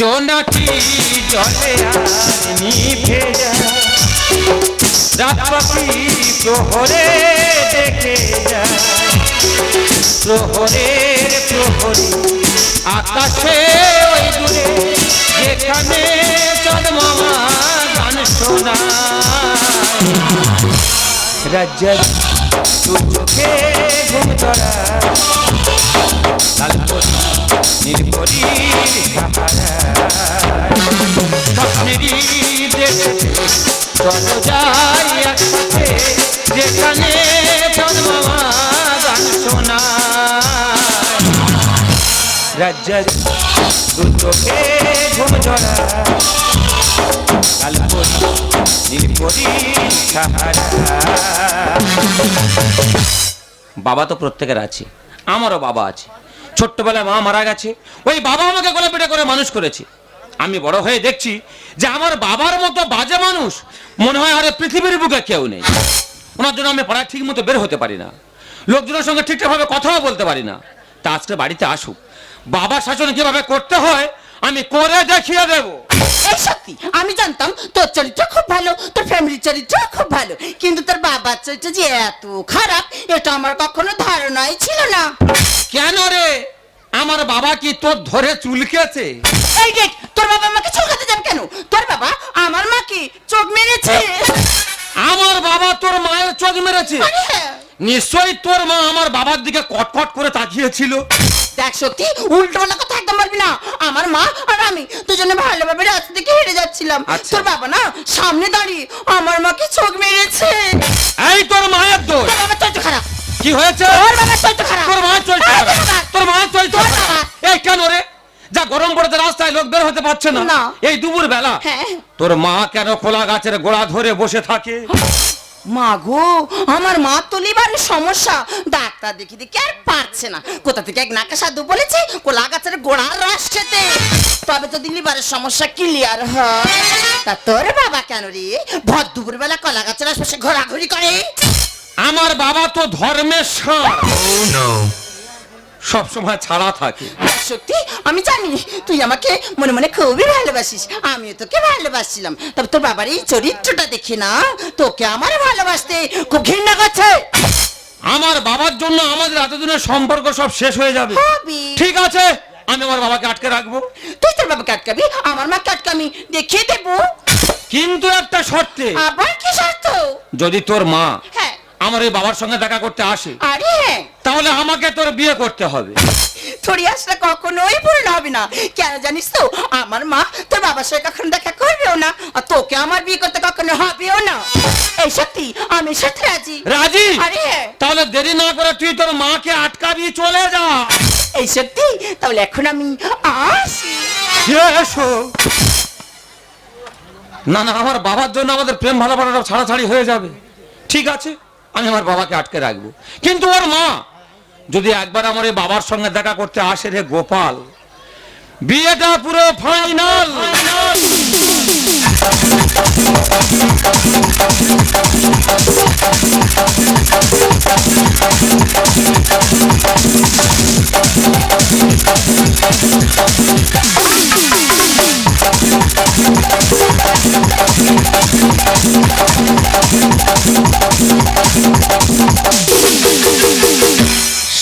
জোনাকি জলে নিভে যায়। রাত পাখি প্রহরে দেখে যায়। প্রহরের প্রহরী, আকাশে ওই দূরে যেখানে চাঁদ গান রাজ্জাক তোর চোখে ঘুম ধরা যাই একসাথে যেখানে চাঁদ মামা গান শোনায় রাজ্জাক তোর চোখে ঘুম ধরা সাহারা বাবা তো প্রত্যেকের আছে, আমারও বাবা আছে। ছোট্টবেলায় মা মারা গেছে, ওই বাবা আমাকে গলা পেটে করে মানুষ করেছে। আমি বড় হয়ে দেখছি যে আমার বাবার মতো বাজে মানুষ মনে হয় আরে পৃথিবীর বুকে কেউ নেই। ওনার জন্য আমি পাড়ায় ঠিক মতো বের হতে পারি না। লোকজনের সঙ্গে ঠিকঠাকভাবে কথাও বলতে পারি না। তা আজকে বাড়িতে আসুক। বাবার শাসন কীভাবে করতে হয়, আমি করে দেখিয়ে দেবো। এই সত্যি আমি জানতাম তোর চরিত্র খুব ভালো তোর ফ্যামিলির চরিত্র খুব ভালো কিন্তু তোর বাবার চরিত্র যে এত খারাপ এটা আমার কখনো ধারণাই ছিল না। কেন রে? আমার বাবা কি তোর ধরে চুলকেছে এই দেখ তোর বাবা আমাকে চোখাতে যাবে কেন? তোর বাবা আমার মাকে চোখ মেরেছে। আমার বাবা তোর মায়ের চোখ মেরেছে। হ্যাঁ। নিশ্চয়ই তোর মা আমার বাবার দিকে কটকট করে তাকিয়েছিল। দেখ সত্যি? উল্টো পাল্টা কথা একদম বলবি না। আমার মা আর আমি দুজনে ভালোভাবে রাস্তা থেকে হেঁটে যাচ্ছিলাম। আচ্ছা। তোর বাবা না সামনে দাঁড়িয়ে আমার মাকে চোখ মেরেছে। এই তোর মায়ের দোষ। তোর বাবা চরিত্র খারাপ। কি হয়েছে? তোর বাবার চরিত্র খারাপ। তোর মায়ের চরিত্র তোর খারাপ। বাবা। তোর মায়ের চরিত্র খারাপ। এই কেন রে? যা গরম পড়েছে রাস্তায় লোক বের হতে পারছে না। না। এই দুপুর বেলা হ্যাঁ। তোর মা কেন খোলা গাছের গোড়া ধরে বসে থাকে? মা গো আমার মা তো লিভারের সমস্যা। ডাক্তার দেখি দেখি আর পারছে না। কোথা থেকে এক নাকা সাধু বলেছে কোলা গাছের গোড়ার রস খেতে। তবে যদি লিভারের সমস্যা ক্লিয়ার হয় তা তোর বাবা কেন রে? ভর দুপুর বেলা কলা গাছের আশপাশে ঘোরাঘুরি করে। আমার বাবা তো ধর্মের সার সব সময় ছাড়া থাকে। সত্যি? আমি জানি তুই আমাকে মনে মনে খুবই ভালোবাসিস। আমিও তোকে ভালোবাসছিলাম। তবে তোর বাবার এই চরিত্রটা দেখি না তোকে আমার ভালোবাসতে খুব ঘৃণা করছে। আমার বাবার জন্য আমাদের এতদিনের সম্পর্ক সব শেষ হয়ে যাবে। হবে। ঠিক আছে? আমি আমার বাবাকে আটকে রাখব। তুই তোর বাবাকে আটকাবি? আমার মা আটকামি দেখিয়ে দেবো। কিন্তু একটা শর্তে। আবার কি শর্ত? যদি তোর মা হ্যাঁ। আমার এই বাবার সঙ্গে দেখা করতে আসে। আরে হ্যাঁ। তাহলে আমাকে তোর বিয়ে করতে হবে। তোর আসলে কখনোই পূর্ণ হবে না। কেন জানিস তো আমার মা তোর বাবার সাথে কখনো দেখা করবেও না আর তোকে আমার বিয়ে করতে কখনো হবেও না। এই সত্যি আমি সাথে রাজি। রাজি? আরে হ্যাঁ। তাহলে দেরি না করে তুই তোর মাকে আটকাবি চলে যা। এই সত্যি? তাহলে এখন আমি আসি। এসো। না না আমার বাবার জন্য আমাদের প্রেম ভালোবাসাটা ছাড়াছাড়ি হয়ে যাবে। ঠিক আছে? আমি আমার বাবাকে আটকে রাখব। কিন্তু ওর মা, যদি একবার আমার এই বাবার সঙ্গে দেখা করতে আসে রে গোপাল, বিয়েটা পুরো ফাইনাল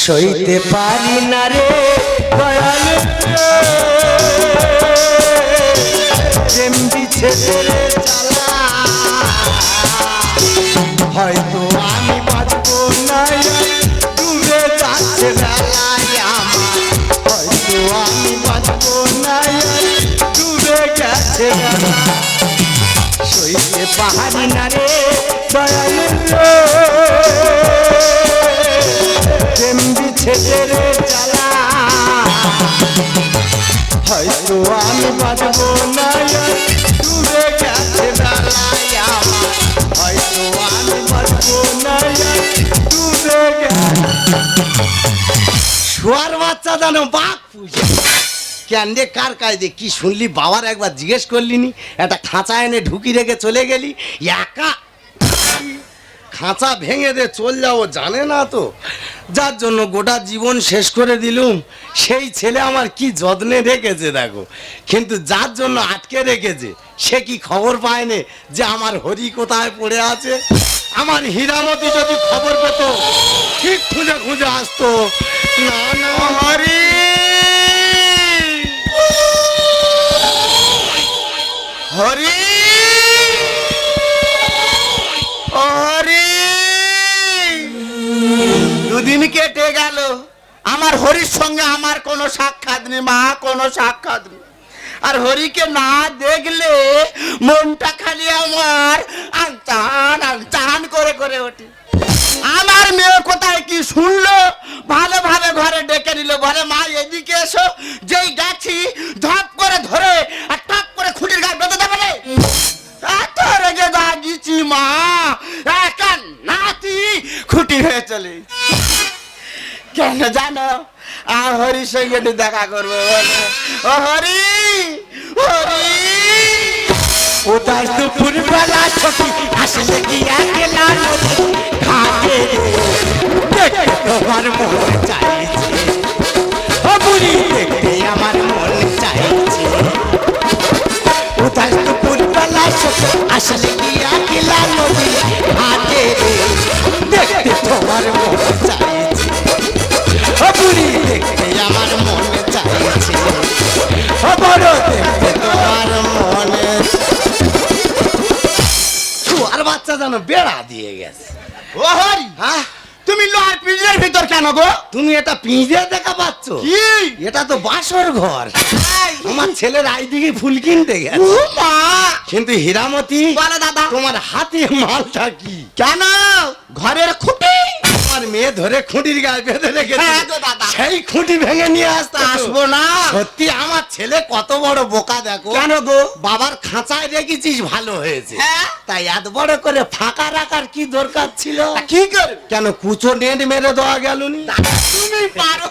সইতে পারি না রে দয়াল। পারি না রে। প্রেম বিছেদের জ্বালা হয়তো আমি বাঁচবো না দূরে গেছে বেলায় হয়তো আমি বাঁচবো না দূরে শোয়ার বাচ্চা জানো, বাপ পুজো। কেন রে কার কাজে কি শুনলি? বাবার একবার জিজ্ঞেস করলি নি একটা খাঁচা এনে ঢুকি রেখে চলে গেলি। একা? খাঁচা ভেঙে দে, চল যাও জানে না তো। যার জন্য গোটা জীবন শেষ করে দিলুম। সেই ছেলে আমার কি যত্নে রেখেছে, দেখো। কিন্তু যার জন্য আটকে রেখেছে, সে কি খবর পায়নি যে আমার হরি কোথায় পড়ে আছে? আমার হীরামতি যদি খবর পেত, ঠিক খুঁজে খুঁজে আসতো। না না হরি! হরি। হরি। দুদিন কেটে গেল। আমার হরির সঙ্গে আমার কোনো সাক্ষাৎ নেই, মা কোনো সাক্ষাৎ নেই। আর হরিকে না দেখলে মনটা খালি আমার আনচান আনচান করে করে ওঠে। আমার মেয়ে কোথায় কি শুনলো? ভালোভাবে ঘরে ডেকে নিল। বলে, মা, এদিকে এসো। যেই গেছি ধপ করে ধরে আর টপ করে খুঁটির গায়ে বেঁধে। এত রেগে দাগিছি মা। একা নাতি খুঁটি হয়ে চলে। কেন জানো? আর হরির সঙ্গে একটু দেখা করব বলে। ও হরি হরি। কোথায় দুপুর বেলা ছুটি আসলে একলা নদী ঘাটে। আসলে কি আকিলা নদী ঘাটে দেখতে তোমার মন চাইছে। বুড়ি দেখতে আমার মন চাইছে। বড় দেখতে তোমার মনে আর বাচ্চা যেন বেড়া দিয়ে গেছে। ও হরি! হ্যাঁ? তুমি লোহার পিঞ্জের ভিতর কেন গো? তুমি এটা পিঁজে দেখা পাচ্ছ? কি? এটা তো বাসর ঘর। আমার ছেলের আইদিকে ফুল কিনতে গেছে। কিন্তু হীরামতি বলো দাদা। তোমার হাতে মালটা কি? কেন? ঘরের খুঁটি? আমার মেয়ে ধরে খুঁটির গায়ে বেঁধে রেখেছে। হ্যাঁ। সেই খুঁটি ভেঙে নিয়ে আসতে আসব না। সত্যি আমার ছেলে কত বড় বোকা দেখো। কেন গো? বাবার খাঁচায় রেখেছিস ভালো হয়েছে। হ্যাঁ? তাই এত বড় করে ফাঁকা রাখার কি দরকার ছিল? কি করবে? কেন কুচো নেট মেরে দেওয়া গেল তুমি পারো।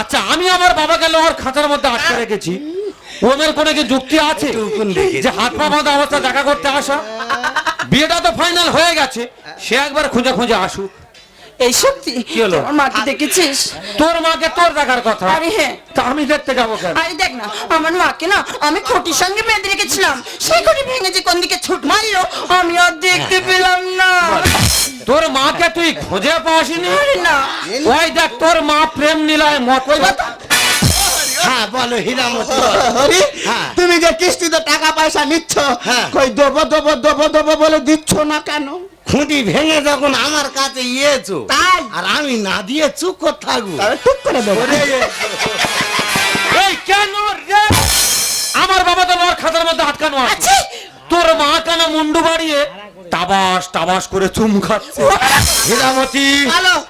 আচ্ছা আমি আমার বাবাকে লোহার খাঁচার মধ্যে আটকে রেখেছি। ওদের কোনো কি যুক্তি আছে। যে হাত পা বাঁধা অবস্থা দেখা করতে আসা? বিয়েটা তো ফাইনাল হয়ে গেছে। সে একবার খুঁজে খুঁজে আসুক। এই সত্যি? কি হলো? তোর মাকে দেখেছিস? তোর মাকে তোর দেখার কথা? আরে হ্যাঁ। তা আমি দেখতে যাব কেন? আরে দেখ না আমার মাকে না আমি খুঁটির সঙ্গে বেঁধে রেখেছিলাম। সেই খুঁটি ভেঙে যে কোন দিকে ছুট মারলো আমি আর দেখতে পেলাম না। তোর মাকে তুই খুঁজে পাসনি? আরে না। ওই দেখ তোর মা প্রেম নিলায় মত হ্যাঁ বলো হীরামতি হ্যাঁ। তুমি যে কিস্তিতে টাকা পয়সা নিচ্ছ হ্যাঁ। কই দেবো দেবো দেবো দেবো বলে দিচ্ছ না কেন? খুঁটি ভেঙে যখন আমার কাছে ইয়েছো তাই? আর আমি না দিয়ে চুপ করে থাকব। টুক করে দেবো। এই কেন রে? আমার বাবা তো লোহার খাতার মধ্যে আটকানো আছে। আছে। তোর মা কেন মুন্ডু বাড়িয়ে তাবাস টাবাস করে চুম খাচ্ছে? হীরামতি।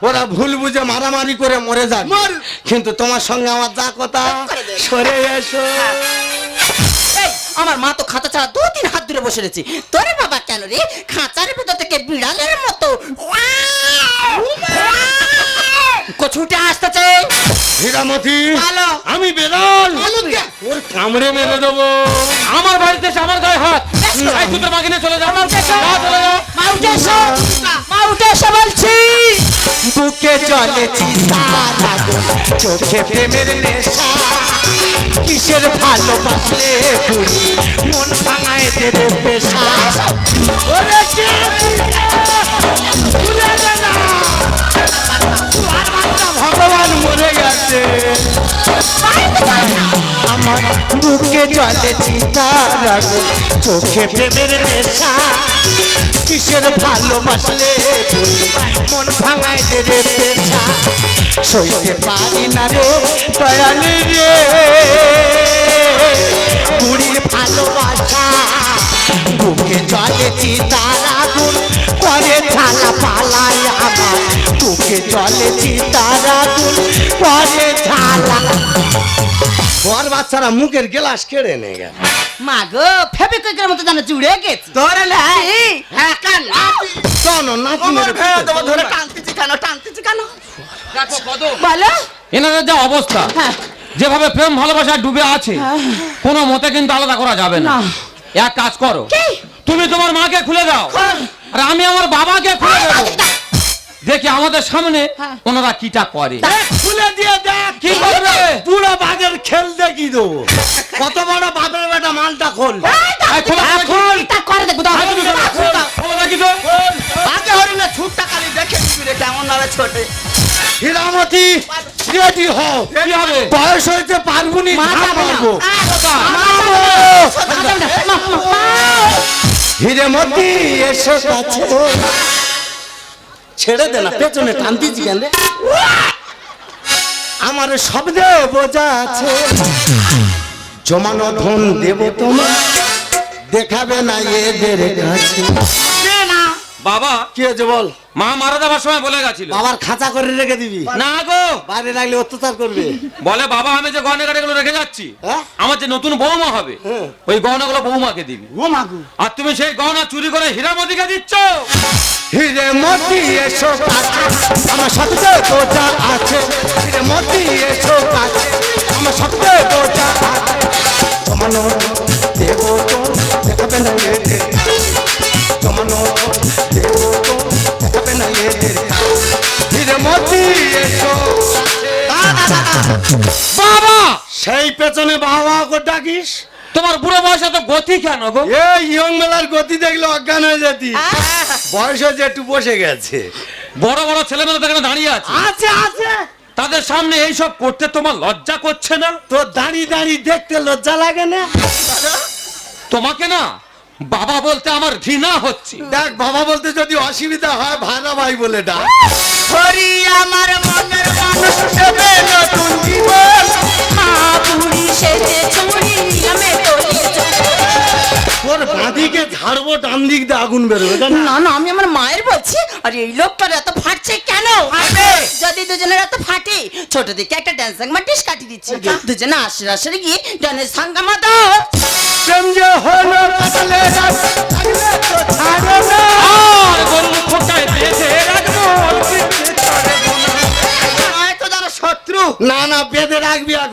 ওরা ভুল বুঝে মারামারি করে মরে মর। কিন্তু তোমার সঙ্গে আমার যা কথা। সরে এসো। এই, আমার মা তো খাঁচা ছাড়া দু তিন হাত দূরে বসে রয়েছে। তোরে বাবা কেন রে? খাঁচার ভেতর থেকে বিড়ালের মতো। কছুটে আসতেছে। হীরামতি। আমি কে? ওর কামড়ে মেরে দেবো। আমার বাড়িতে এসে আমার গায়ে হাত। এই তুই তোর মাকে নিয়ে চলে যা যা, চলে যা মা উঠে এসো। মা উঠে এসো বলছি। বুকে চলেছি সারা গো, চোখে প্রেমের নেশা। কিসের ভালোবাসলে পুরি মন ভাঙায় দেবে পেশা। আমার বুকে তারা চোখে প্রেমের নেশা। কিসের ভালোবাসলে মন ভাঙায় দে রে পেশা। সইতে পারি না রে দয়ালি রে। বুড়ির ভালোবাসা, বুকে চলেছি তারা গুণ করে পালায় আমার, বুকে গুণ করে ওর বাচ্চারা মুখের গ্লাস কেড়ে নিয়ে। গেল মা গো ফেবিকুইকের মতো যেন জুড়ে গেছে। ধরে নে হ্যাঁ কেন। শোনো কোমর মেরে ভেঙে ধরে না। টানতেছি কেন টানতেছি কেন? বলো। এনাদের যা অবস্থা হ্যাঁ। যেভাবে প্রেম ভালোবাসা ডুবে আছে কোনো মতে কিন্তু আলাদা করা যাবে না। না। এক কাজ করো। তুমি তোমার মাকে খুলে দাও। হ্যাঁ। আর আমি আমার বাবাকে খুলে দেবো। দেখি আমাদের সামনে হ্যাঁ। ওনারা কিটা করে। খুলে দিয়ে দেখ। কি করবে? পুরো খেল দেখি দেবো কত বড় বাপের বেটা মালটা খোল। খোলো, খোলো, খোলো। তা করে দেখব। আগে হরিণে ছুটটা খালি দেখে নিবি রে কেমন নামে ছোটে। হীরামতি রেডি হও। কি হবে? বয়স হইতে পারবুনি মা ঘা যাবে মারবো। হীরেমতি এসো কাছে। ছেড়ে দে না, পেছনে টানতিছি কেন রে। আমার শব্দে বোঝা আছে জমানো ধন দেব তোমার দেখাবে না এদের কাছে। বাবা কি হয়েছে বল? মা মারা যাবার সময় বলে গেছিল। বাবার খাঁচা করে রেখে দিবি। না গো। বাইরে রাখলে অত্যাচার করবে। বলে বাবা আমি যে গহনা গাড়িগুলো রেখে যাচ্ছি হ্যাঁ? আমার যে নতুন বৌমা হবে হ্যাঁ। ওই গহনাগুলো বৌমাকে দিবি। ও মাগু আর তুমি সেই গহনা চুরি করে হীরামতিকে দিচ্ছ? হিরে মতি এসো আমার সবচে বোঝা আছে। হিরে মতি এসো আমার সবচে বোঝা আছে। জমানো দেব তো দেখাবে না এদের জমানো তো বাবা সেই পেছনে বাবা ডাকিস তোমার বুড়ো বয়সে তো গতি কেন গো এই ইয়ং মেলার গতি দেখলে অজ্ঞান হয়ে যেতি বয়স হয়েছে একটু বসে গেছে বড় বড় ছেলেমেয়েরা তো এখানে দাঁড়িয়ে আছে আছে আছে তাদের সামনে এইসব করতে তোমার লজ্জা করছে না তোর দাঁড়িয়ে দাঁড়িয়ে দেখতে লজ্জা লাগে না তোমাকে না বাবা বলতে আমার ঘৃণা হচ্ছে। দেখ বাবা বলতে যদি অসুবিধা হয় ভাড়া ভাই বলে ডাক। হরি আমার মনের মানুষ দেবে নতুন জীবন। মা বুড়ি সেজে চুড়ি আমি তলি তোর বাঁদিকে ঝাড়বো ডান দিক দিয়ে আগুন বেরোবে না না আমি আমার মায়ের বলছি আর এই লোকটার এত ফাটছে কেন? যদি দুজনের এত ফাটে ছোট দিকে একটা ড্যান্স মাটিস কাটিয়ে দিচ্ছি। দুজনে আশির আশিরে গিয়ে ডান্সের সাঙ্গামা দাও।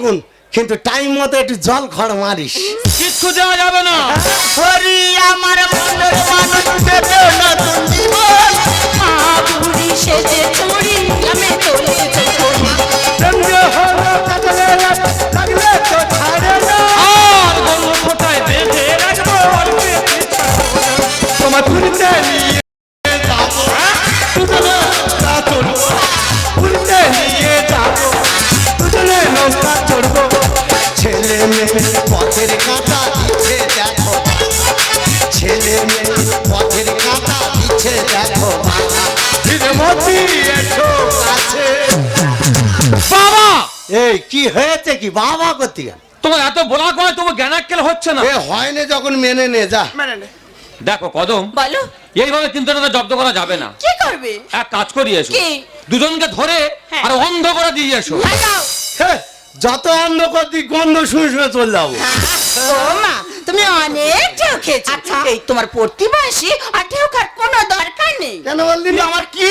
আগুন কিন্তু টাইম মতো একটু জল খড় মারিস। কিচ্ছু দেওয়া যাবে না। হরি আমার মনের মানুষ দেবে নতুন জীবন। মা বুড়ি সেজে চুড়ি আমি তলি প্রেম যে হলো কাটালে রাত, তো ছাড়ো না। আর গরুর খোঁটায় বেঁধে রাখব অল্পিতে তোমার এই কি হয়েছে কি? বাবা করতে গেল তোমার এত বলা কয় তবু জ্ঞানাক্কেল হচ্ছে না। এ হয় না যখন মেনে নে যা। মেনে নে। দেখো কদম বলো। এইভাবে কিন্তু এটা জব্দ করা যাবে না। কি করবে? এক কাজ করি এসো। কি? দুজনকে ধরে হ্যাঁ। আর অন্ধ করে দিয়ে এসো। যত অন্ধ করতি গন্ধ শুনে শুনে চলে যাব। ও মা তুমি অনেক ঢেউ খেয়েছো। আচ্ছা। এই তোমার পড়তি বয়সী আর ঢেউ খার কোনো দরকার নেই। কেন বললি আমার কি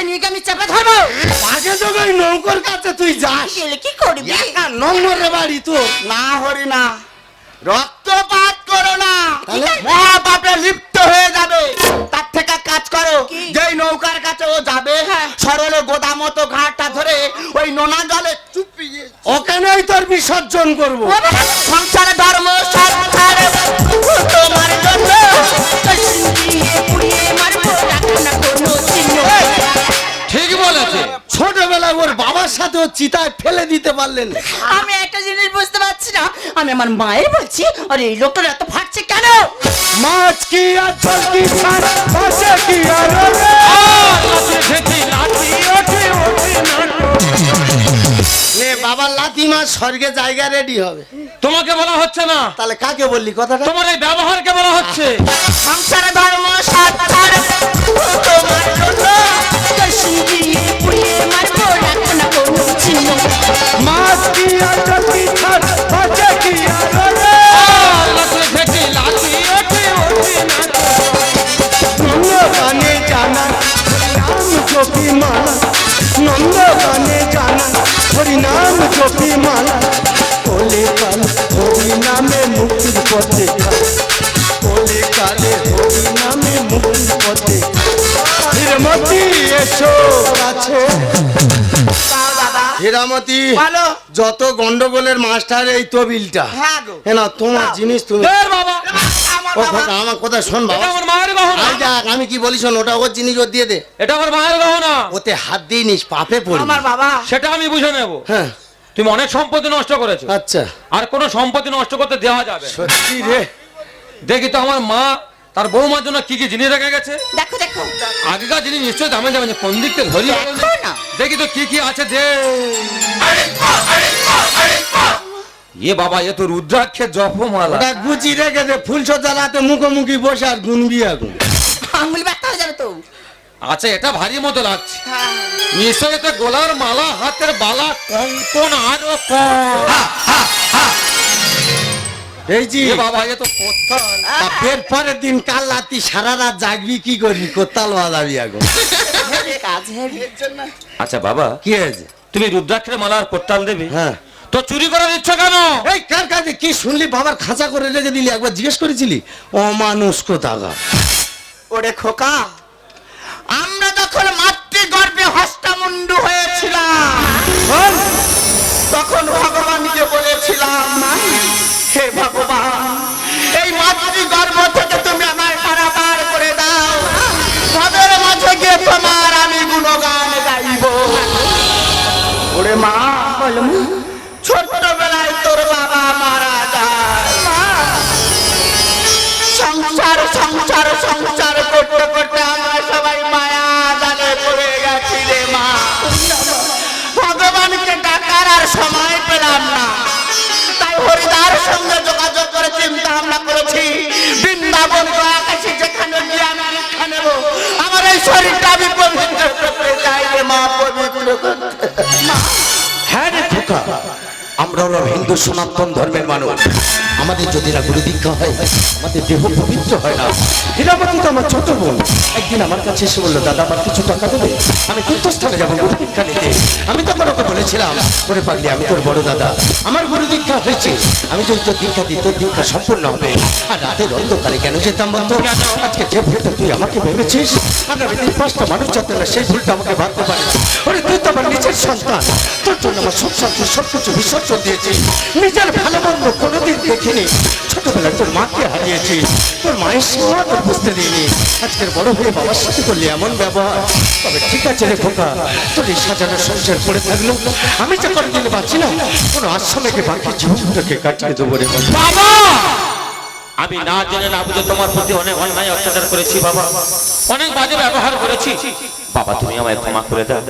কাছে নিয়ে আমি চেপে ধরবো? আগে যখন নৌকর কাছে তুই যাস। গেলে কি করবি? একা নম্বরে বাড়ি তো। না হরি না। রক্তপাত করো না? মহাপাপে লিপ্ত হয়ে যাবে। তার থেকে কাজ করো? যেই নৌকার কাছে ও যাবে সরলে গোদা মতো ঘাটটা ধরে ওই নোনা জলে চুপিয়ে ওখানেই তোর বিসর্জন করব? সংসারে ধর্ম সংসার চিতায় ফেলে দিতে পারলেন। আমি একটা জিনিস বুঝতে পারছি না। আমি আমার মায়ের বলছি আর এই লোকটার এত ফাটছে কেন? মাছ কি আর জল কি ছাড় মাছে কি আর রে? আর লাঠি ঠেকি লাঠি ওঠে ওঠে না নে বাবার লাথি মাছ স্বর্গে জায়গা রেডি হবে। তোমাকে বলা হচ্ছে না। তাহলে কাকে বললি কথাটা? তোমার এই ব্যবহারকে বলা হচ্ছে। সংসারে ধর্ম সংসার তোমার জন্য দিয়ে পুড়িয়ে মারবো মাছ দিয়া চটি ছাড় পাচে কিয়া রে মাছ থেকে লাঠি ওঠে ওঠে না নন্দবানে জানা হরিনাম জপি মালা। নন্দবানে জানা, হরিনাম জপি মালা। কোলে কাল হরিনামে মুক্তির পথে কোলে। কালে হরিনামে মুক্তির পথে মতি এসো কাছে। হীরামতি বলো। যত গন্ডগোলের মাস্টার এই তবিলটা। হ্যাঁ হ্যাঁ না তোমার জিনিস তুমি বাবা। আমার কথা শোন বাবা। আমার মায়ের গহনা। দেখ আমি কি বলি শোন ওটা ওর জিনিস ওর দিয়ে দে। এটা আমার মায়ের গহনা। ওতে হাত দিয়ে নিস পাপে পড়বি আমার বাবা। সেটা আমি বুঝে নেব। হ্যাঁ। তুমি অনেক সম্পত্তি নষ্ট করেছ। আচ্ছা। আর কোনো সম্পত্তি নষ্ট করতে দেওয়া যাবে সত্যি রে। দেখি তো আমার মা তার বৌমার জন্য কি কি জিনিস রেখে গেছে? দেখো দেখো। আগেকার জিনিস নিশ্চয়ই দামে যাবে কোন দিক থেকে ধরি না। দেখি তো কি কি আছে দে। এ বাবা এ তো রুদ্রাক্ষের জপমালা। ওটা গুচি রেখে দে ফুল সজ্জা রাতে মুখোমুখি বসে আর গুনবি এখন। আঙুল ব্যথা হয়ে যাবে তো। আচ্ছা এটা ভারী মতো লাগছে। নিশ্চয় এতে গোলার মালা হাতের বালা কঙ্কন আরও কম। এই জি এ বাবা এ তো ফের পরের দিন কাল রাতি সারা রাত জাগবি কি করবি? কোত্তাল বাজাবি এখন কাজ আচ্ছা বাবা কি হয়েছে? তুমি রুদ্রাক্ষের মালা আর কোট্টাল দেবে? হ্যাঁ। তো চুরি করার ইচ্ছা কেন? এই কার কাছে কি শুনলি? বাবার খাঁচা করে রেখে দিলি একবার জিজ্ঞেস করেছিলি? অমানুষ কোথাকা ওরে খোকা আমরা তখন যখন মাতৃগর্ভে হস্তামুন্ডু হয়েছিলাম। তখন ভগবানকে বলেছিলাম হে ভগবান, এই মাতৃগর্ভ থেকে তুমি আমার পারাপার করে দাও। তাদের মাঝে গিয়ে তোমার আমি গুণগান গাইব। ওরে মা বলো ছোটবেলায় তোর বাবা মারা যায়। সংসার সংসার সংসার। সঙ্গে যোগাযোগ করে চিন্তা ভাবনা করেছি। বৃন্দাবন আকাশে যেখানে গিয়ে আমি দীক্ষা নেব, আমার এই শরীরটা আমি পবিত্র মা হ্যাঁ আমরা হলাম হিন্দু সনাতন ধর্মের মানুষ। আমাদের যদি না গুরু দীক্ষা হয়, আমাদের দেহ পবিত্র হয় না হীরাবতী তো আমার ছোট বোন। একদিন আমার কাছে এসে বলল, দাদা আমার কিছু টাকা দেবে? আমি তীর্থস্থানে যাব গুরু দীক্ষা নিতে। আমি তখন ওকে বলেছিলাম করে পারলি আমি তোর বড় দাদা। আমার গুরু দীক্ষা হয়েছে। আমি যদি তোর দীক্ষা দিই, তোর দীক্ষা সম্পূর্ণ হবে। আর রাতের অন্ধকারে কেন যেতাম বলতো আজকে যে ভুলটা তুই আমাকে ভেবেছিস আগামী পাঁচটা মানুষ যাতে না সেই ভুলটা আমাকে ভাবতে পারে। ওরে, তুই তো আমার নিজের সন্তান। তোর জন্য আমার সব সব বিসর্জন দিয়েছি। নিজের ভালো মন্দ কোনোদিন দেখিনি। ছোটবেলায় তোর মাকে হারিয়েছি। তোর মায়ের সেবা তোর বুঝতে দিইনি। আজকের বড় হয়ে বাবার সাথে করলি এমন ব্যবহার। তবে ঠিক আছে রে খোকা তোর এই সাজানো সংসার পড়ে থাকল। আমি যে কোনোদিন বাঁচি না কোনো আশ্রমে বাকি জীবনটাকে কাটিয়ে দেবো রে বাবা! আমি না জেনে না বুঝে তোমার প্রতি অনেক অন্যায় অত্যাচার করেছি বাবা। অনেক বাজে ব্যবহার করেছি। বাবা তুমি আমায় ক্ষমা করে দাও।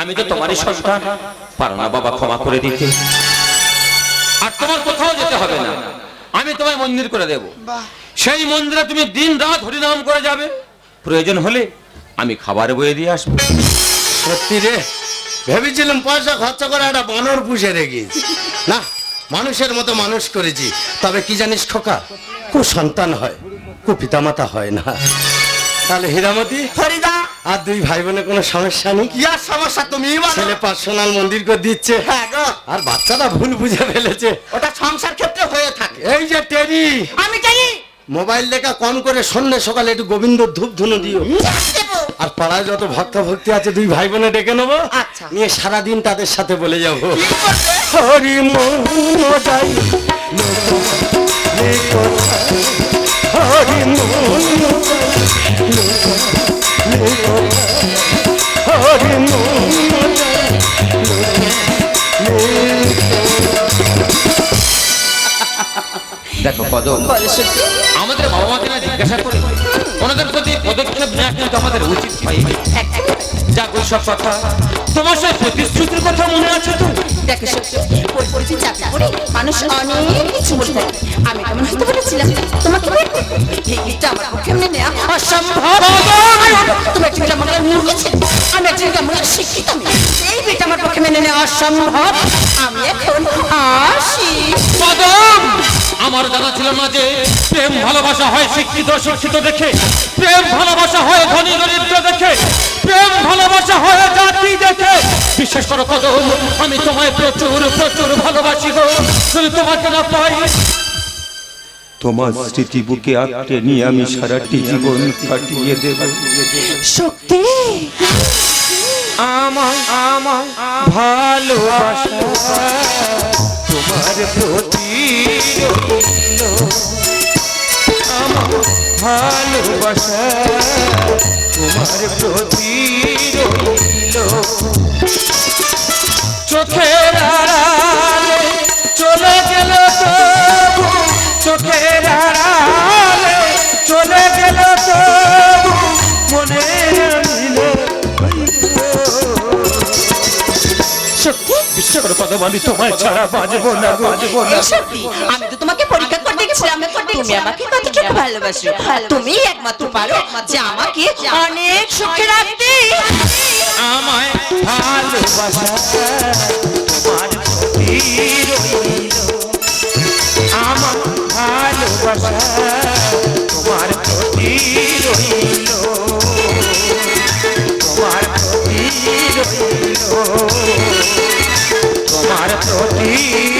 আমি তো তোমারই সন্তান। পারো না বাবা ক্ষমা করে দিতে। আর তোমার কোথাও যেতে হবে না। আমি তোমায় মন্দির করে দেব। সেই মন্দিরে তুমি দিন রাত হরিনাম করে যাবে। প্রয়োজন হলে আমি খাবার বয়ে দিয়ে আসব। সত্যি রে ভেবেছিলাম পয়সা খরচা করে একটা বানর পুষে রেখেছি। না মানুষের মতো মানুষ করেছি। তবে কি জানিস খোকা কু সন্তান হয় কু পিতামাতা হয় না। তাহলে হীরামতি হরিদা আর দুই ভাই বোনের কোনো সমস্যা নেই? কি আর সমস্যা তুমি ছেলে পার্সোনাল মন্দির করে দিচ্ছে। হ্যাঁ গো। আর বাচ্চারা ভুল বুঝে ফেলেছে। ওটা সংসার ক্ষেত্রে হয়ে থাকে। এই যে টেরি। আমি জানি মোবাইল লেখা কম করে সন্ধ্যে সকালে একটু গোবিন্দ ধূপ ধুনো দিও। আর পাড়ায় যত ভক্ত ভক্তি আছে দুই ভাই বোনে ডেকে নেব। আচ্ছা। নিয়ে সারাদিন তাদের সাথে বলে যাব। হরি মজাই। হরি হরি দেখো কদম আমাদের বাবা মাকে না জিজ্ঞাসা করে, ওনাদের প্রতি পদক্ষেপ নেওয়া কিন্তু আমাদের উচিত যা যাক, ওই সব কথা। তোমার সেই প্রতিশ্রুতির কথা মনে আছে তো? দেখো পড়েছি চাকরি করে মানুষ অনেক কিছু বলতে থাকে আমি কেমন হয়তো বলেছিলাম? তোমাকে। এই গীতটা আমার পক্ষে মেনে নেওয়া অসম্ভব। তুমি একটি আমার মূর্খ ছেলে। আমি একটি আমার শিক্ষিত এই বিটা আমার পক্ষে মেনে নেওয়া অসম্ভব। আমি এখন আসি কদম আমার জানা ছিল না যে প্রেম ভালোবাসা হয় শিক্ষিত শিক্ষিত দেখে। প্রেম ভালোবাসা হয় ধনী দরিদ্র দেখে। প্রেম ভালোবাসা হয় জাতি দেখে। বিশেষ করে কদম আমি তোমায় প্রচুর প্রচুর ভালোবাসি গো। শুধু তোমাকে না পাই তোমার স্মৃতি বুকে আঁকড়ে নিয়ে আমি সারাটি জীবন কাটিয়ে দেব। শক্তি? আমার আমার ভালোবাসা তোমার প্রতি। আমার ভালোবাসা তোমার প্রতি। চোখের আড়ালে শক্তি বিশ্বাস করে কথা বলি তোমায় ছাড়া বাজবো না। বাজবো এই শক্তি আমি তো তোমাকে পরীক্ষা করতে গেছিলাম। তুমি আমাকে কতটুকু ভালোবাসো? তুমি একমাত্র পারো যে আমাকে অনেক সুখে রাখতে। আমায় ভালোবাসা তোমার রইল। আমার ভালোবাসা। होती